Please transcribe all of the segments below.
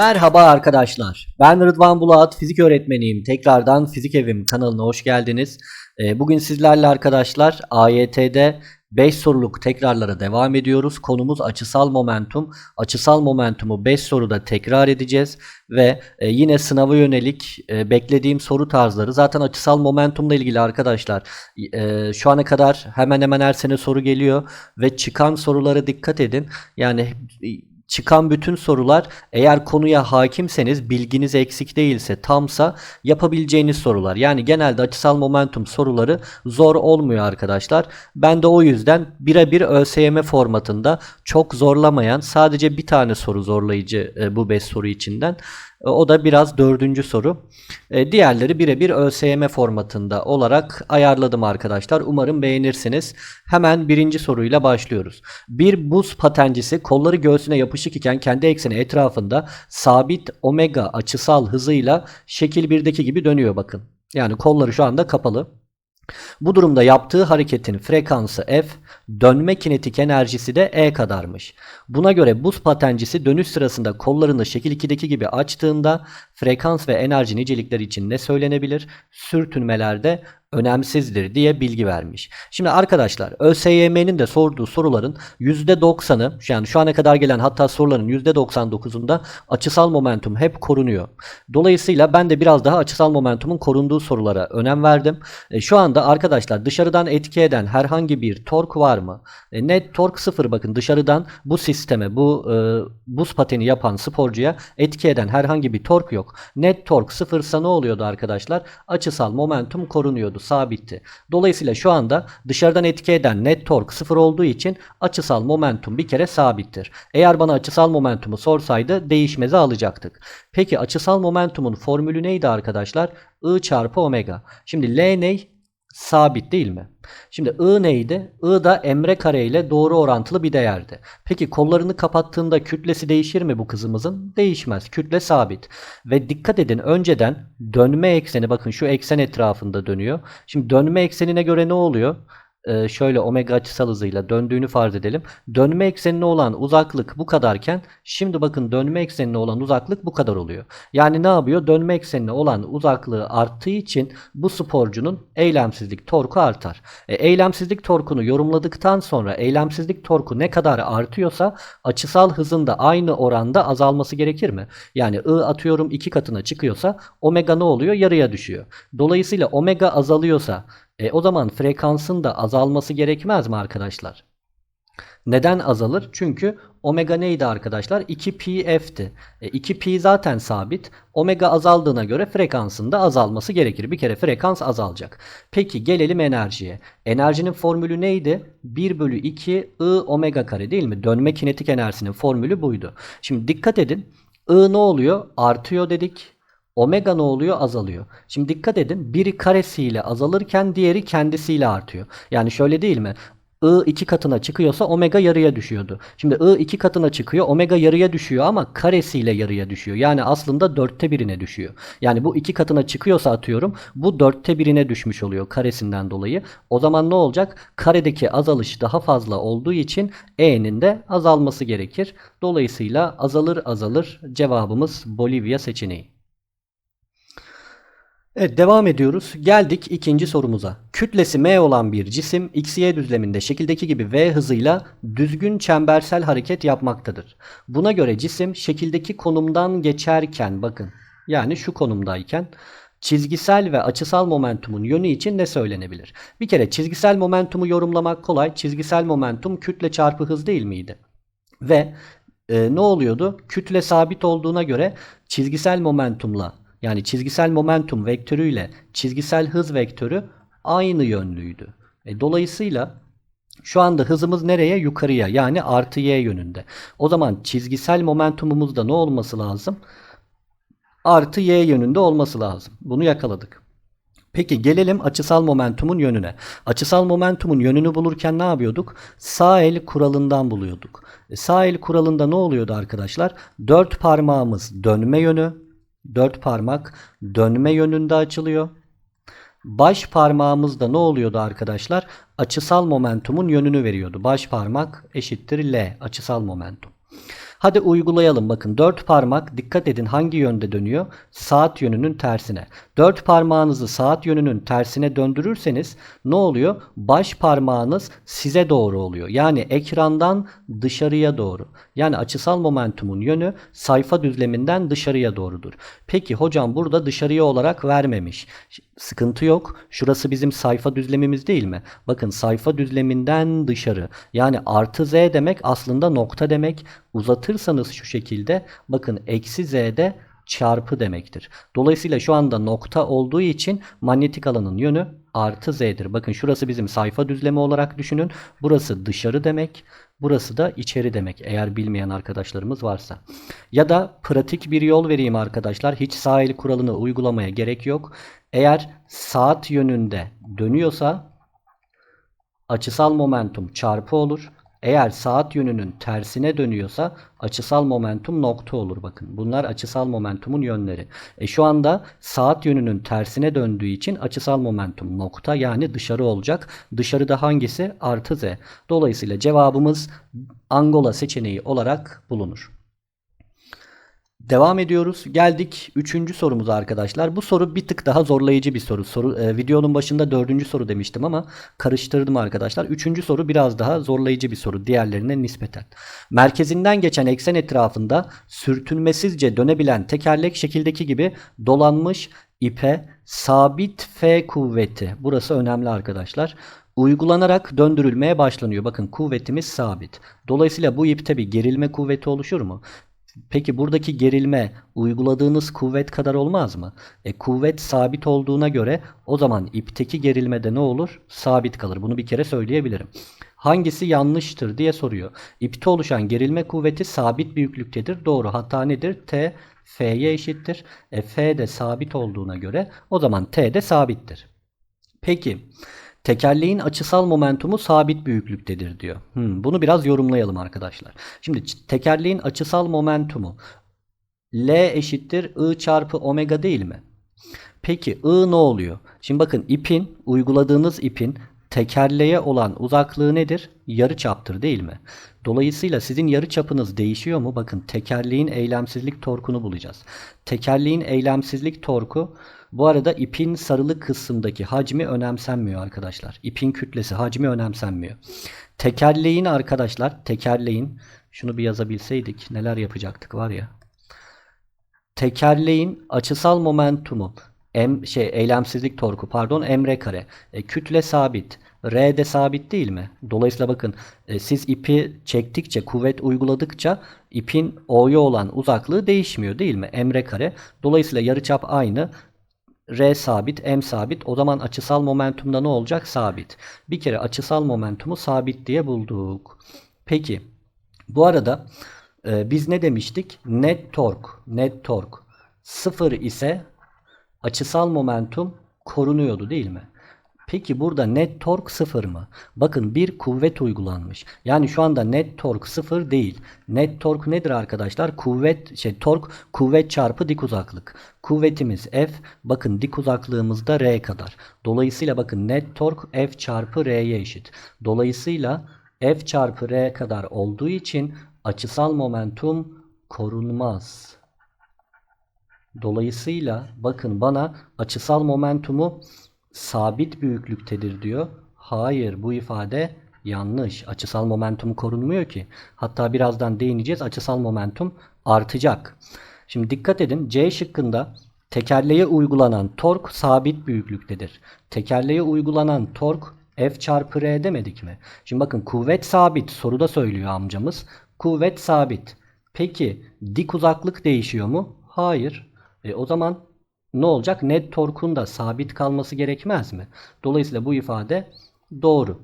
Merhaba arkadaşlar. Ben Rıdvan Bulat, fizik öğretmeniyim. Tekrardan Fizik Evim kanalına hoş geldiniz. Ee, Bugün sizlerle arkadaşlar AYT'de 5 soruluk tekrarlara devam ediyoruz. Konumuz açısal momentum. Açısal momentumu 5 soruda tekrar edeceğiz ve e, yine sınava yönelik e, beklediğim soru tarzları. Zaten açısal momentumla ilgili arkadaşlar e, şu ana kadar hemen hemen her sene soru geliyor ve çıkan sorulara dikkat edin. Yani çıkan bütün sorular eğer konuya hakimseniz bilginiz eksik değilse tamsa yapabileceğiniz sorular. Yani genelde açısal momentum soruları zor olmuyor arkadaşlar. Ben de o yüzden birebir ÖSYM formatında çok zorlamayan sadece bir tane soru zorlayıcı e, bu 5 soru içinden. E, O da biraz dördüncü soru. E, Diğerleri birebir ÖSYM formatında olarak ayarladım arkadaşlar. Umarım beğenirsiniz. Hemen birinci soruyla başlıyoruz. Bir buz patencisi kolları göğsüne yapışık iken kendi ekseni etrafında sabit omega açısal hızıyla şekil 1'deki gibi dönüyor bakın. Yani kolları şu anda kapalı. Bu durumda yaptığı hareketin frekansı f, dönme kinetik enerjisi de e kadarmış. Buna göre buz patencisi dönüş sırasında kollarını şekil 2'deki gibi açtığında frekans ve enerji nicelikleri için ne söylenebilir? Sürtünmelerde önemsizdir diye bilgi vermiş. Şimdi arkadaşlar ÖSYM'nin de sorduğu soruların %90'ı yani şu ana kadar gelen hatta soruların %99'unda açısal momentum hep korunuyor. Dolayısıyla ben de biraz daha açısal momentumun korunduğu sorulara önem verdim. E, şu anda arkadaşlar dışarıdan etki eden herhangi bir tork var mı? E, net tork sıfır bakın dışarıdan bu sisteme bu e, buz pateni yapan sporcuya etki eden herhangi bir tork yok. Net tork sıfırsa ne oluyordu arkadaşlar? Açısal momentum korunuyordu sabitti. Dolayısıyla şu anda dışarıdan etki eden net tork sıfır olduğu için açısal momentum bir kere sabittir. Eğer bana açısal momentumu sorsaydı değişmezi alacaktık. Peki açısal momentumun formülü neydi arkadaşlar? I çarpı omega. Şimdi L ney? Sabit değil mi? Şimdi I neydi? I da emre kare ile doğru orantılı bir değerdi. Peki kollarını kapattığında kütlesi değişir mi bu kızımızın? Değişmez. Kütle sabit. Ve dikkat edin önceden dönme ekseni bakın şu eksen etrafında dönüyor. Şimdi dönme eksenine göre ne oluyor? Ee, şöyle omega açısal hızıyla döndüğünü farz edelim. Dönme eksenine olan uzaklık bu kadarken şimdi bakın dönme eksenine olan uzaklık bu kadar oluyor. Yani ne yapıyor? Dönme eksenine olan uzaklığı arttığı için bu sporcunun eylemsizlik torku artar. E, eylemsizlik torkunu yorumladıktan sonra eylemsizlik torku ne kadar artıyorsa açısal hızın da aynı oranda azalması gerekir mi? Yani I atıyorum iki katına çıkıyorsa omega ne oluyor? Yarıya düşüyor. Dolayısıyla omega azalıyorsa e, o zaman frekansın da azalması gerekmez mi arkadaşlar? Neden azalır? Çünkü omega neydi arkadaşlar? 2pf'ti. E, 2p zaten sabit. Omega azaldığına göre frekansın da azalması gerekir. Bir kere frekans azalacak. Peki gelelim enerjiye. Enerjinin formülü neydi? 1 bölü 2 I omega kare değil mi? Dönme kinetik enerjisinin formülü buydu. Şimdi dikkat edin. I ne oluyor? Artıyor dedik. Omega ne oluyor? Azalıyor. Şimdi dikkat edin. Biri karesiyle azalırken diğeri kendisiyle artıyor. Yani şöyle değil mi? I iki katına çıkıyorsa omega yarıya düşüyordu. Şimdi I iki katına çıkıyor omega yarıya düşüyor ama karesiyle yarıya düşüyor. Yani aslında dörtte birine düşüyor. Yani bu iki katına çıkıyorsa atıyorum bu dörtte birine düşmüş oluyor karesinden dolayı. O zaman ne olacak? Karedeki azalış daha fazla olduğu için E'nin de azalması gerekir. Dolayısıyla azalır azalır cevabımız Bolivya seçeneği. Evet devam ediyoruz. Geldik ikinci sorumuza. Kütlesi m olan bir cisim x-y düzleminde şekildeki gibi v hızıyla düzgün çembersel hareket yapmaktadır. Buna göre cisim şekildeki konumdan geçerken bakın yani şu konumdayken çizgisel ve açısal momentumun yönü için ne söylenebilir? Bir kere çizgisel momentumu yorumlamak kolay. Çizgisel momentum kütle çarpı hız değil miydi? Ve e, ne oluyordu? Kütle sabit olduğuna göre çizgisel momentumla yani çizgisel momentum vektörüyle çizgisel hız vektörü aynı yönlüydü. E, dolayısıyla şu anda hızımız nereye? Yukarıya yani artı y yönünde. O zaman çizgisel momentumumuzda ne olması lazım? Artı y yönünde olması lazım. Bunu yakaladık. Peki gelelim açısal momentumun yönüne. Açısal momentumun yönünü bulurken ne yapıyorduk? Sağ el kuralından buluyorduk. E, sağ el kuralında ne oluyordu arkadaşlar? Dört parmağımız dönme yönü, Dört parmak dönme yönünde açılıyor. Baş parmağımızda ne oluyordu arkadaşlar? Açısal momentumun yönünü veriyordu. Baş parmak eşittir L açısal momentum. Hadi uygulayalım bakın. Dört parmak dikkat edin hangi yönde dönüyor? Saat yönünün tersine. Dört parmağınızı saat yönünün tersine döndürürseniz ne oluyor? Baş parmağınız size doğru oluyor. Yani ekrandan dışarıya doğru. Yani açısal momentumun yönü sayfa düzleminden dışarıya doğrudur. Peki hocam burada dışarıya olarak vermemiş. Sıkıntı yok. Şurası bizim sayfa düzlemimiz değil mi? Bakın sayfa düzleminden dışarı. Yani artı z demek aslında nokta demek. Uzatırsanız şu şekilde bakın eksi z'de çarpı demektir. Dolayısıyla şu anda nokta olduğu için manyetik alanın yönü artı z'dir. Bakın şurası bizim sayfa düzlemi olarak düşünün. Burası dışarı demek. Burası da içeri demek eğer bilmeyen arkadaşlarımız varsa. Ya da pratik bir yol vereyim arkadaşlar. Hiç sağ el kuralını uygulamaya gerek yok. Eğer saat yönünde dönüyorsa açısal momentum çarpı olur. Eğer saat yönünün tersine dönüyorsa açısal momentum nokta olur bakın. Bunlar açısal momentumun yönleri. E şu anda saat yönünün tersine döndüğü için açısal momentum nokta yani dışarı olacak. Dışarıda hangisi? Artı z. Dolayısıyla cevabımız Angola seçeneği olarak bulunur. Devam ediyoruz. Geldik 3. sorumuza arkadaşlar. Bu soru bir tık daha zorlayıcı bir soru. soru e, videonun başında 4. soru demiştim ama karıştırdım arkadaşlar. 3. soru biraz daha zorlayıcı bir soru diğerlerine nispeten. Merkezinden geçen eksen etrafında sürtünmesizce dönebilen tekerlek şekildeki gibi dolanmış ipe sabit F kuvveti. Burası önemli arkadaşlar uygulanarak döndürülmeye başlanıyor. Bakın kuvvetimiz sabit. Dolayısıyla bu ipte bir gerilme kuvveti oluşur mu? Peki buradaki gerilme uyguladığınız kuvvet kadar olmaz mı? E, kuvvet sabit olduğuna göre o zaman ipteki gerilmede ne olur? Sabit kalır. Bunu bir kere söyleyebilirim. Hangisi yanlıştır diye soruyor. İpte oluşan gerilme kuvveti sabit büyüklüktedir. Doğru. Hatta nedir? T F'ye eşittir. E, F de sabit olduğuna göre o zaman T de sabittir. Peki Tekerleğin açısal momentumu sabit büyüklüktedir diyor. Hmm, bunu biraz yorumlayalım arkadaşlar. Şimdi tekerleğin açısal momentumu L eşittir I çarpı omega değil mi? Peki I ne oluyor? Şimdi bakın ipin, uyguladığınız ipin tekerleğe olan uzaklığı nedir? Yarı çaptır değil mi? Dolayısıyla sizin yarı çapınız değişiyor mu? Bakın tekerleğin eylemsizlik torkunu bulacağız. Tekerleğin eylemsizlik torku bu arada ipin sarılı kısımdaki hacmi önemsenmiyor arkadaşlar. İpin kütlesi hacmi önemsenmiyor. Tekerleğin arkadaşlar tekerleğin şunu bir yazabilseydik neler yapacaktık var ya. Tekerleğin açısal momentumu M şey eylemsizlik torku pardon emre kare. E, kütle sabit. R de sabit değil mi? Dolayısıyla bakın e, siz ipi çektikçe, kuvvet uyguladıkça ipin O'ya olan uzaklığı değişmiyor değil mi? Emre kare. Dolayısıyla yarıçap aynı. R sabit, M sabit. O zaman açısal momentumda ne olacak? Sabit. Bir kere açısal momentumu sabit diye bulduk. Peki. Bu arada e, biz ne demiştik? Net tork, net tork sıfır ise açısal momentum korunuyordu değil mi? Peki burada net tork sıfır mı? Bakın bir kuvvet uygulanmış. Yani şu anda net tork sıfır değil. Net tork nedir arkadaşlar? Kuvvet şey tork kuvvet çarpı dik uzaklık. Kuvvetimiz F. Bakın dik uzaklığımız da R kadar. Dolayısıyla bakın net tork F çarpı R'ye eşit. Dolayısıyla F çarpı R kadar olduğu için açısal momentum korunmaz. Dolayısıyla bakın bana açısal momentumu sabit büyüklüktedir diyor. Hayır bu ifade yanlış. Açısal momentum korunmuyor ki. Hatta birazdan değineceğiz. Açısal momentum artacak. Şimdi dikkat edin C şıkkında tekerleğe uygulanan tork sabit büyüklüktedir. Tekerleğe uygulanan tork F çarpı R demedik mi? Şimdi bakın kuvvet sabit soruda söylüyor amcamız. Kuvvet sabit. Peki dik uzaklık değişiyor mu? Hayır. E, o zaman ne olacak? Net torkun da sabit kalması gerekmez mi? Dolayısıyla bu ifade doğru.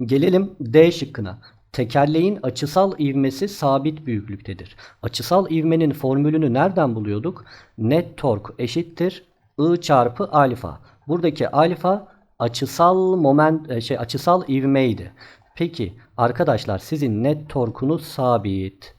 Gelelim D şıkkına. Tekerleğin açısal ivmesi sabit büyüklüktedir. Açısal ivmenin formülünü nereden buluyorduk? Net tork eşittir I çarpı alfa. Buradaki alfa açısal moment e, şey açısal ivmeydi. Peki arkadaşlar sizin net torkunuz sabit.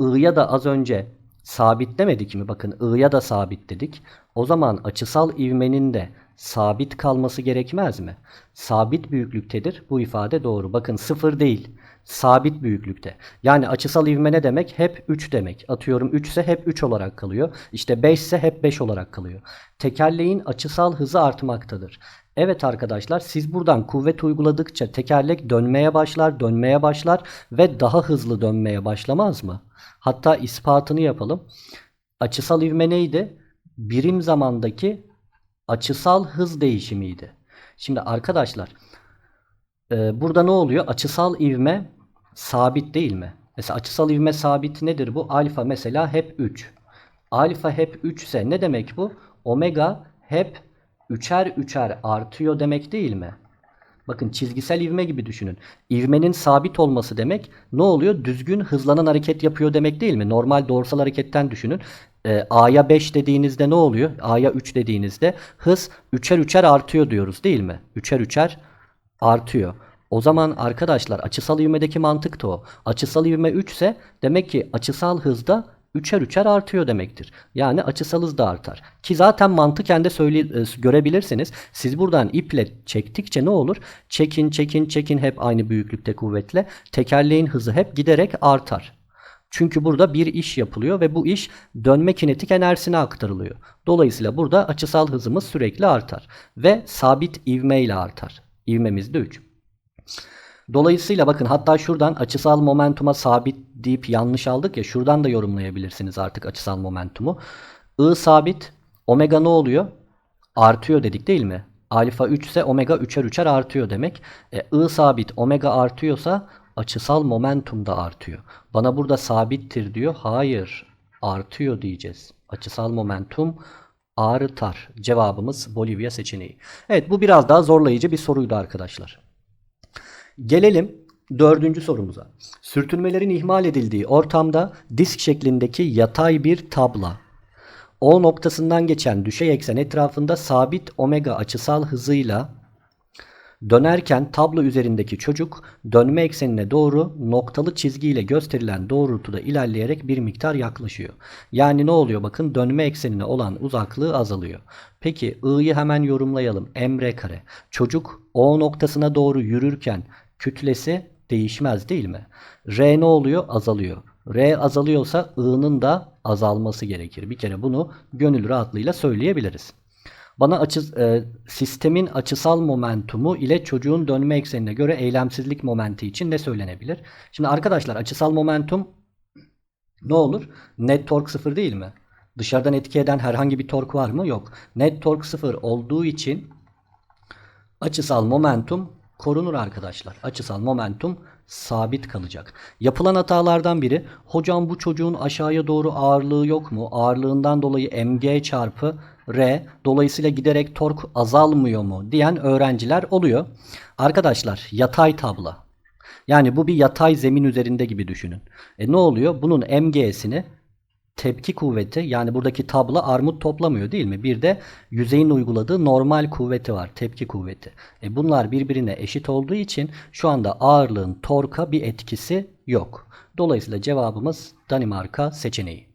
I'ya da az önce sabit demedik mi? Bakın I'ya da sabit dedik. O zaman açısal ivmenin de sabit kalması gerekmez mi? Sabit büyüklüktedir. Bu ifade doğru. Bakın sıfır değil. Sabit büyüklükte. Yani açısal ivme ne demek? Hep 3 demek. Atıyorum 3 ise hep 3 olarak kalıyor. İşte 5 ise hep 5 olarak kalıyor. Tekerleğin açısal hızı artmaktadır. Evet arkadaşlar siz buradan kuvvet uyguladıkça tekerlek dönmeye başlar, dönmeye başlar ve daha hızlı dönmeye başlamaz mı? Hatta ispatını yapalım. Açısal ivme neydi? Birim zamandaki açısal hız değişimiydi. Şimdi arkadaşlar e, burada ne oluyor? Açısal ivme sabit değil mi? Mesela açısal ivme sabit nedir bu? Alfa mesela hep 3. Alfa hep 3 ise ne demek bu? Omega hep üçer üçer artıyor demek değil mi? Bakın çizgisel ivme gibi düşünün. İvmenin sabit olması demek ne oluyor? Düzgün hızlanan hareket yapıyor demek değil mi? Normal doğrusal hareketten düşünün. Ee, A'ya 5 dediğinizde ne oluyor? A'ya 3 dediğinizde hız üçer üçer artıyor diyoruz değil mi? Üçer üçer artıyor. O zaman arkadaşlar açısal ivmedeki mantık da o. Açısal ivme 3 ise demek ki açısal hızda üçer üçer artıyor demektir. Yani açısal hız da artar. Ki zaten mantıken de söyle, e, görebilirsiniz. Siz buradan iple çektikçe ne olur? Çekin çekin çekin hep aynı büyüklükte kuvvetle. Tekerleğin hızı hep giderek artar. Çünkü burada bir iş yapılıyor ve bu iş dönme kinetik enerjisine aktarılıyor. Dolayısıyla burada açısal hızımız sürekli artar. Ve sabit ivme ile artar. İvmemiz de 3. Dolayısıyla bakın hatta şuradan açısal momentuma sabit deyip yanlış aldık ya şuradan da yorumlayabilirsiniz artık açısal momentumu. I sabit omega ne oluyor? Artıyor dedik değil mi? Alfa 3 ise omega 3'er 3'er artıyor demek. E, I sabit omega artıyorsa açısal momentum da artıyor. Bana burada sabittir diyor. Hayır artıyor diyeceğiz. Açısal momentum artar. Cevabımız Bolivya seçeneği. Evet bu biraz daha zorlayıcı bir soruydu arkadaşlar. Gelelim dördüncü sorumuza. Sürtünmelerin ihmal edildiği ortamda disk şeklindeki yatay bir tabla. O noktasından geçen düşey eksen etrafında sabit omega açısal hızıyla dönerken tablo üzerindeki çocuk dönme eksenine doğru noktalı çizgiyle gösterilen doğrultuda ilerleyerek bir miktar yaklaşıyor. Yani ne oluyor bakın dönme eksenine olan uzaklığı azalıyor. Peki I'yı hemen yorumlayalım. Emre kare. Çocuk O noktasına doğru yürürken kütlesi değişmez değil mi? R ne oluyor? Azalıyor. R azalıyorsa I'nın da azalması gerekir. Bir kere bunu gönül rahatlığıyla söyleyebiliriz. Bana açı, e, sistemin açısal momentumu ile çocuğun dönme eksenine göre eylemsizlik momenti için ne söylenebilir? Şimdi arkadaşlar açısal momentum ne olur? Net tork sıfır değil mi? Dışarıdan etki eden herhangi bir tork var mı? Yok. Net tork sıfır olduğu için açısal momentum korunur arkadaşlar. Açısal momentum sabit kalacak. Yapılan hatalardan biri hocam bu çocuğun aşağıya doğru ağırlığı yok mu? Ağırlığından dolayı mg çarpı r dolayısıyla giderek tork azalmıyor mu diyen öğrenciler oluyor. Arkadaşlar yatay tabla. Yani bu bir yatay zemin üzerinde gibi düşünün. E ne oluyor? Bunun mg'sini tepki kuvveti yani buradaki tabla armut toplamıyor değil mi? Bir de yüzeyin uyguladığı normal kuvveti var. Tepki kuvveti. E bunlar birbirine eşit olduğu için şu anda ağırlığın torka bir etkisi yok. Dolayısıyla cevabımız Danimarka seçeneği.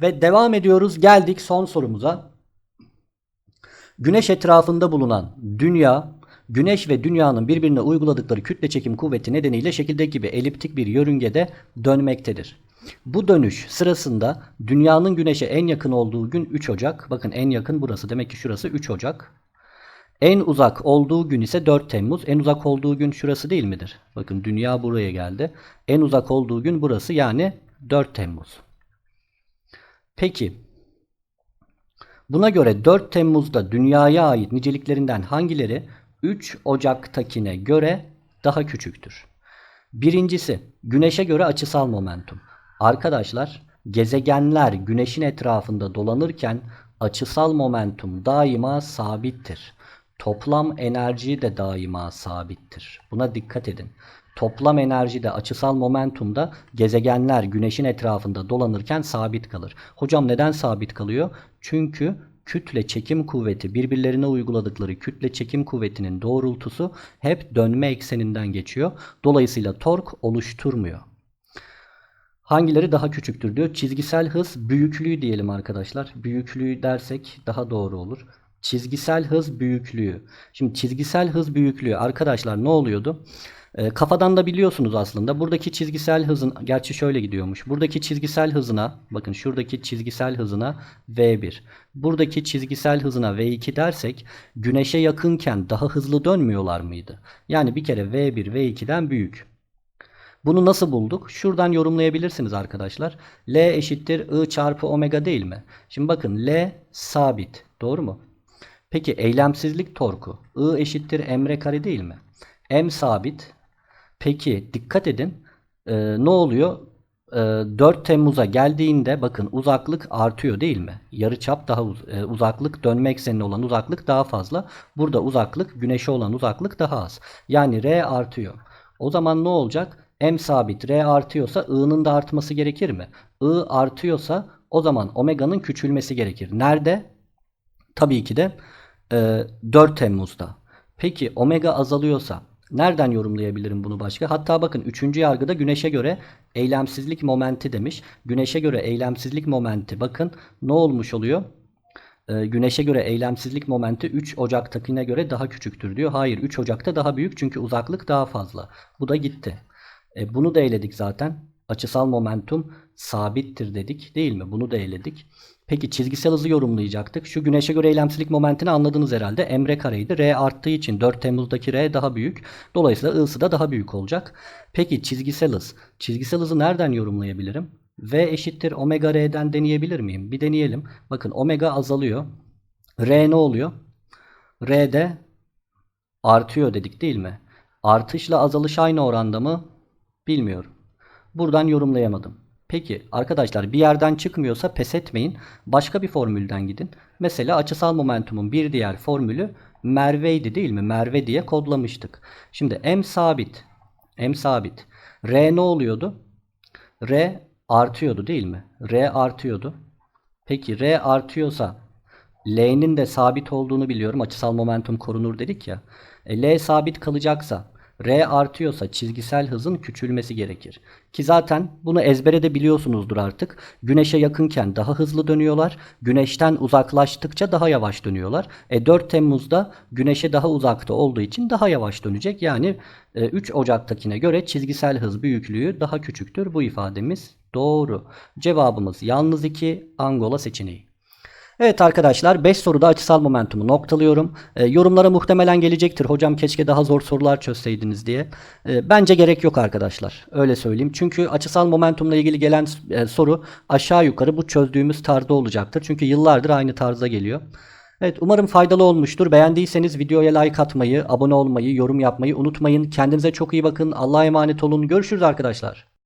Ve devam ediyoruz. Geldik son sorumuza. Güneş etrafında bulunan dünya, Güneş ve dünyanın birbirine uyguladıkları kütle çekim kuvveti nedeniyle şekildeki gibi eliptik bir yörüngede dönmektedir. Bu dönüş sırasında dünyanın güneşe en yakın olduğu gün 3 Ocak. Bakın en yakın burası. Demek ki şurası 3 Ocak. En uzak olduğu gün ise 4 Temmuz. En uzak olduğu gün şurası değil midir? Bakın dünya buraya geldi. En uzak olduğu gün burası yani 4 Temmuz. Peki buna göre 4 Temmuz'da dünyaya ait niceliklerinden hangileri 3 Ocak'takine göre daha küçüktür? Birincisi güneşe göre açısal momentum. Arkadaşlar gezegenler güneşin etrafında dolanırken açısal momentum daima sabittir. Toplam enerji de daima sabittir. Buna dikkat edin. Toplam enerjide açısal momentumda gezegenler güneşin etrafında dolanırken sabit kalır. Hocam neden sabit kalıyor? Çünkü kütle çekim kuvveti birbirlerine uyguladıkları kütle çekim kuvvetinin doğrultusu hep dönme ekseninden geçiyor. Dolayısıyla tork oluşturmuyor. Hangileri daha küçüktür diyor. Çizgisel hız büyüklüğü diyelim arkadaşlar. Büyüklüğü dersek daha doğru olur. çizgisel hız büyüklüğü. Şimdi çizgisel hız büyüklüğü arkadaşlar ne oluyordu? Ee, kafadan da biliyorsunuz aslında. Buradaki çizgisel hızın gerçi şöyle gidiyormuş. Buradaki çizgisel hızına bakın şuradaki çizgisel hızına V1. Buradaki çizgisel hızına V2 dersek güneşe yakınken daha hızlı dönmüyorlar mıydı? Yani bir kere V1 V2'den büyük. Bunu nasıl bulduk? Şuradan yorumlayabilirsiniz arkadaşlar. L eşittir I çarpı omega değil mi? Şimdi bakın L sabit. Doğru mu? Peki eylemsizlik torku I eşittir emre kare değil mi? M sabit. Peki dikkat edin. Ee, ne oluyor? Ee, 4 Temmuz'a geldiğinde bakın uzaklık artıyor değil mi? Yarıçap daha uz- e, uzaklık dönme eksenine olan uzaklık daha fazla. Burada uzaklık güneşe olan uzaklık daha az. Yani R artıyor. O zaman ne olacak? M sabit R artıyorsa I'nın da artması gerekir mi? I artıyorsa o zaman omega'nın küçülmesi gerekir. Nerede? Tabii ki de e, 4 Temmuz'da. Peki omega azalıyorsa nereden yorumlayabilirim bunu başka? Hatta bakın 3. yargıda güneşe göre eylemsizlik momenti demiş. Güneşe göre eylemsizlik momenti bakın ne olmuş oluyor? E, güneşe göre eylemsizlik momenti 3 Ocak'takine göre daha küçüktür diyor. Hayır 3 Ocak'ta daha büyük çünkü uzaklık daha fazla. Bu da gitti. E, bunu da eledik zaten. Açısal momentum sabittir dedik değil mi? Bunu da eledik. Peki çizgisel hızı yorumlayacaktık. Şu güneşe göre eylemsizlik momentini anladınız herhalde. Emre kareydi. R arttığı için 4 Temmuz'daki R daha büyük. Dolayısıyla I'sı da daha büyük olacak. Peki çizgisel hız. Çizgisel hızı nereden yorumlayabilirim? V eşittir omega R'den deneyebilir miyim? Bir deneyelim. Bakın omega azalıyor. R ne oluyor? R de artıyor dedik değil mi? Artışla azalış aynı oranda mı? Bilmiyorum. Buradan yorumlayamadım. Peki arkadaşlar bir yerden çıkmıyorsa pes etmeyin. Başka bir formülden gidin. Mesela açısal momentumun bir diğer formülü Merve'ydi değil mi? Merve diye kodlamıştık. Şimdi M sabit. M sabit. R ne oluyordu? R artıyordu değil mi? R artıyordu. Peki R artıyorsa L'nin de sabit olduğunu biliyorum. Açısal momentum korunur dedik ya. E, L sabit kalacaksa R artıyorsa çizgisel hızın küçülmesi gerekir. Ki zaten bunu ezbere de biliyorsunuzdur artık. Güneşe yakınken daha hızlı dönüyorlar. Güneşten uzaklaştıkça daha yavaş dönüyorlar. E 4 Temmuz'da güneşe daha uzakta olduğu için daha yavaş dönecek. Yani e, 3 Ocak'takine göre çizgisel hız büyüklüğü daha küçüktür. Bu ifademiz doğru. Cevabımız yalnız 2 Angola seçeneği. Evet arkadaşlar 5 soruda açısal momentumu noktalıyorum. E, yorumlara muhtemelen gelecektir. Hocam keşke daha zor sorular çözseydiniz diye. E, bence gerek yok arkadaşlar. Öyle söyleyeyim. Çünkü açısal momentumla ilgili gelen e, soru aşağı yukarı bu çözdüğümüz tarzda olacaktır. Çünkü yıllardır aynı tarzda geliyor. Evet umarım faydalı olmuştur. Beğendiyseniz videoya like atmayı, abone olmayı, yorum yapmayı unutmayın. Kendinize çok iyi bakın. Allah'a emanet olun. Görüşürüz arkadaşlar.